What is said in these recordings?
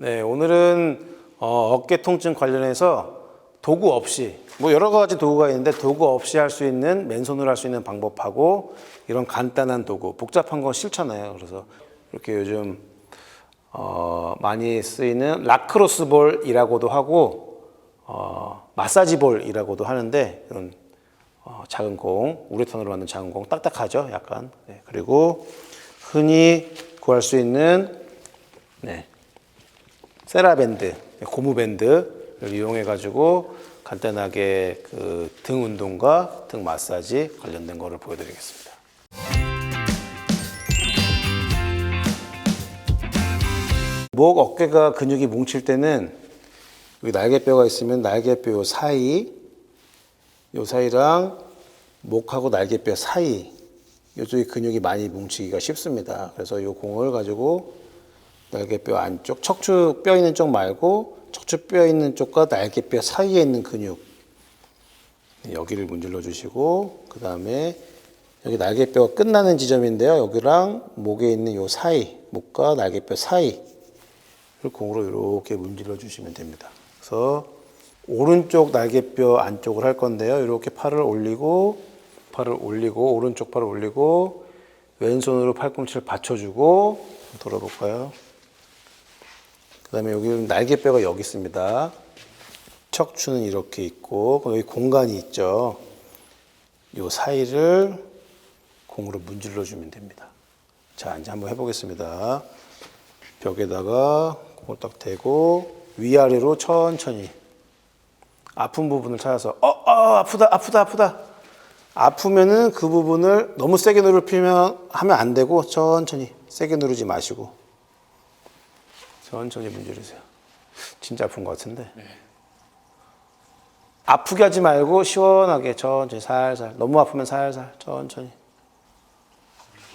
네, 오늘은 어, 어깨 통증 관련해서 도구 없이 뭐 여러 가지 도구가 있는데 도구 없이 할 수 있는 맨손으로 할 수 있는 방법하고 이런 간단한 도구 복잡한 건 싫잖아요. 그래서 이렇게 요즘 어, 많이 쓰이는 라크로스 볼이라고도 하고 어, 마사지 볼이라고도 하는데 이런 어, 작은 공 우레탄으로 만든 작은 공 딱딱하죠, 약간. 네, 그리고 흔히 구할 수 있는 네, 세라밴드, 고무밴드를 이용해 가지고 간단하게 그 등 운동과 등 마사지 관련된 거를 보여드리겠습니다. 목 어깨가 근육이 뭉칠 때는 여기 날개뼈가 있으면 날개뼈 요 사이, 요 사이랑 목하고 날개뼈 사이 이쪽에 근육이 많이 뭉치기가 쉽습니다. 그래서 이 공을 가지고 날개뼈 안쪽 척추 뼈 있는 쪽 말고 척추 뼈 있는 쪽과 날개뼈 사이에 있는 근육 네, 여기를 문질러 주시고 그 다음에 여기 날개뼈가 끝나는 지점인데요. 여기랑 목에 있는 요 사이 목과 날개뼈 사이를 공으로 이렇게 문질러 주시면 됩니다. 그래서 오른쪽 날개뼈 안쪽을 할 건데요. 이렇게 팔을 올리고 팔을 올리고 오른쪽 팔을 올리고 왼손으로 팔꿈치를 받쳐주고 돌아볼까요? 그다음에 여기 날개뼈가 여기 있습니다. 척추는 이렇게 있고 여기 공간이 있죠. 이 사이를 공으로 문질러 주면 됩니다. 자 이제 한번 해보겠습니다. 벽에다가 공을 딱 대고 위아래로 천천히 아픈 부분을 찾아서 어, 어 아프다 아프다 아프다 아프면은 그 부분을 너무 세게 누르면 하면 안 되고 천천히 세게 누르지 마시고 천천히 문지르세요. 진짜 아픈 것 같은데. 아프게 하지 말고 시원하게 천천히 살살. 너무 아프면 살살 천천히.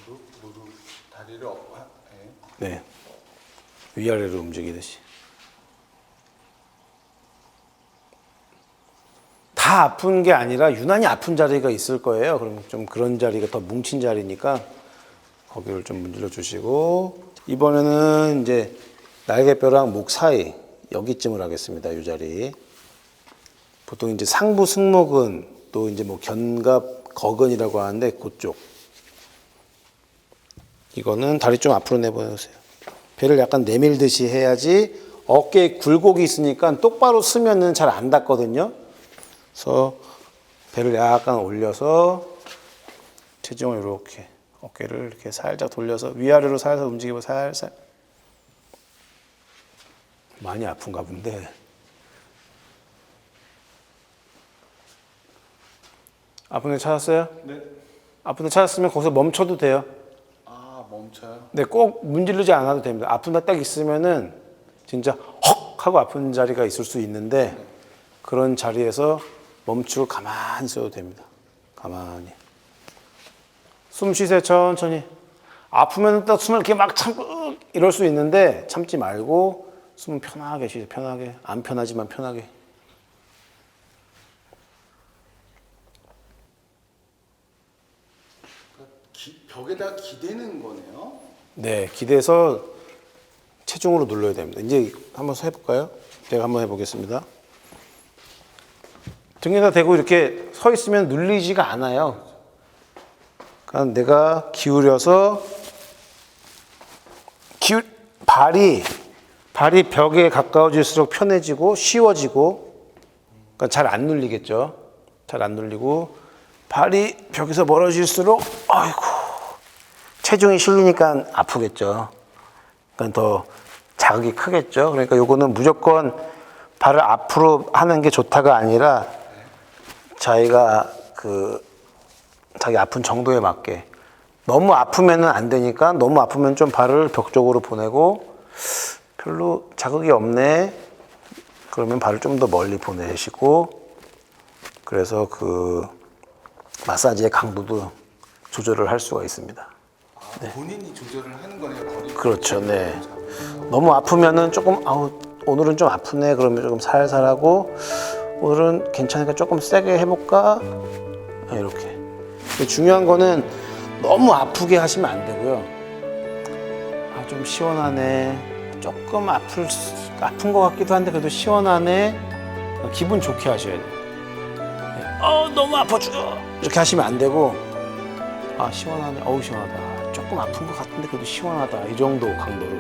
무릎, 무릎, 다리를 업, 하- 네. 네. 위아래로 움직이듯이. 다 아픈 게 아니라 유난히 아픈 자리가 있을 거예요. 그럼 좀 그런 자리가 더 뭉친 자리니까 거기를 좀 문질러 주시고 이번에는 이제 날개뼈랑 목 사이 여기쯤을 하겠습니다. 이 자리. 보통 이제 상부 승모근 또 이제 뭐 견갑 거근이라고 하는데 그쪽. 이거는 다리 좀 앞으로 내보내세요. 배를 약간 내밀듯이 해야지 어깨에 굴곡이 있으니까 똑바로 쓰면은 잘 안 닿거든요. 그래서 배를 약간 올려서 체중을 이렇게 어깨를 이렇게 살짝 돌려서 위아래로 살살 움직이고 살살 많이 아픈가 본데 아픈 데 찾았어요? 네. 아픈 데 찾았으면 거기서 멈춰도 돼요. 아, 멈춰요? 네, 꼭 문지르지 않아도 됩니다. 아픈 데 딱 있으면은 진짜 헉 하고 아픈 자리가 있을 수 있는데 그런 자리에서 멈추고 가만히 있어도 됩니다. 가만히. 숨 쉬세요, 천천히. 아프면 딱 숨을 이렇게 막 참고 이럴 수 있는데 참지 말고 숨은 편하게 쉬세요, 편하게. 안 편하지만 편하게. 기, 벽에다 기대는 거네요. 네, 기대서 체중으로 눌러야 됩니다. 이제 한번 해볼까요? 제가 한번 해보겠습니다. 등에다 대고 이렇게 서 있으면 눌리지가 않아요. 그러니까 내가 기울여서 기울 발이 발이 벽에 가까워질수록 편해지고 쉬워지고 그러니까 잘 안 눌리겠죠. 잘 안 눌리고 발이 벽에서 멀어질수록 아이고 체중이 실리니까 아프겠죠. 그러니까 더 자극이 크겠죠. 그러니까 요거는 무조건 발을 앞으로 하는 게 좋다가 아니라 자기가 그 자기 아픈 정도에 맞게 너무 아프면은 안 되니까 너무 아프면 좀 발을 벽 쪽으로 보내고 별로 자극이 없네. 그러면 발을 좀 더 멀리 보내시고 그래서 그 마사지의 강도도 조절을 할 수가 있습니다. 아, 본인이 조절을 하는 거네요. 거리. 그렇죠, 네. 너무 아프면은 조금 아우 오늘은 좀 아프네 그러면 조금 살살 하고 오늘은 괜찮으니까 조금 세게 해볼까 아, 이렇게. 중요한 거는 너무 아프게 하시면 안 되고요. 아 좀 시원하네, 조금 아플 수- 아픈 것 같기도 한데 그래도 시원하네. 기분 좋게 하셔야 돼요. 네. 어 너무 아파 죽어 이렇게 하시면 안 되고 아 시원하네. 어우 시원하다. 조금 아픈 것 같은데 그래도 시원하다. 이 정도 강도로